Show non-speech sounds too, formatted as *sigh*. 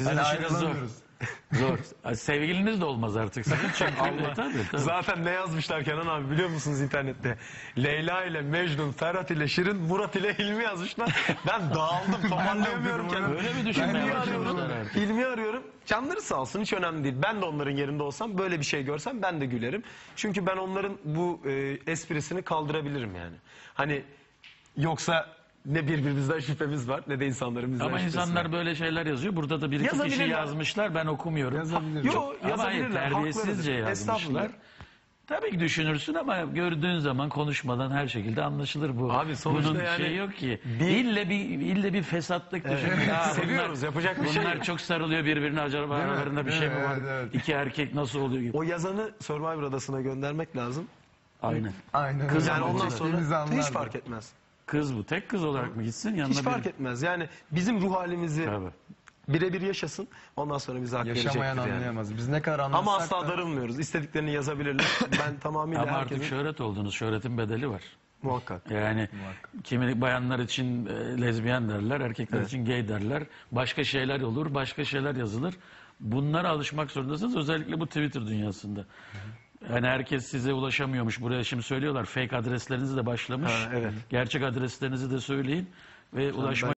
Sizin Hani işiniz zor. *laughs* Zor. Sevgiliniz de olmaz artık sizin çünkü. *laughs* tabii, tabii. Zaten ne yazmışlar Kenan abi biliyor musunuz internette? Leyla ile Mecnun, Ferhat ile Şirin, Murat ile Hilmi yazmışlar. Ben dağıldım toparlayamıyorum kendimi. Öyle mi düşünmeye başlamışlar artık? Hilmi'yi arıyorum. Canları sağ olsun hiç önemli değil. Ben de onların yerinde olsam böyle bir şey görsem ben de gülerim. Çünkü ben onların bu e, esprisini kaldırabilirim yani. Hani yoksa ne birbirimizden şüphemiz var ne de insanların bizden Ama şüphesi insanlar var. böyle şeyler yazıyor. Burada da bir iki kişi Yazabilirler. yazmışlar. Ben okumuyorum. Yazabilirler. Yo, Ama yazabilirler, terbiyesizce haklarıdır. yazmışlar. Tabii ki düşünürsün ama gördüğün zaman konuşmadan her şekilde anlaşılır bu. Abi sonuçta Bunun yani şey yok ki. bir- ille bir ille bir fesatlık düşün. Ya *laughs* Seviyoruz, yapacak bir şey Bunlar yok. çok sarılıyor birbirine acaba Değil mi? aralarında bir şey mi var? evet. İki erkek nasıl oluyor gibi. O yazanı Survivor adasına göndermek lazım. Aynen. Aynen. Kız öyle. Yani ondan sonra hiç anlardı. fark etmez. Kız bu. Tek kız olarak mı gitsin yanına Hiç fark etmez. Yani bizim ruh halimizi Tabii. birebir yaşasın. Ondan sonra bize hak Yaşamayan verecektir yani. anlayamaz. Biz ne kadar anlatsak Ama asla da- darılmıyoruz. İstediklerini yazabilirler. *laughs* Ben tamamıyla Ama artık herkesin şöhret oldunuz. Şöhretin bedeli var. muhakkak. Yani kimi bayanlar için e, lezbiyen derler, erkekler için gay derler. Başka şeyler olur, başka şeyler yazılır. Bunlara alışmak zorundasınız. Özellikle bu Twitter dünyasında. Yani herkes size ulaşamıyormuş. Buraya şimdi söylüyorlar. Fake adreslerinizi de başlamış. Ha, evet. Gerçek adreslerinizi de söyleyin ve ulaşma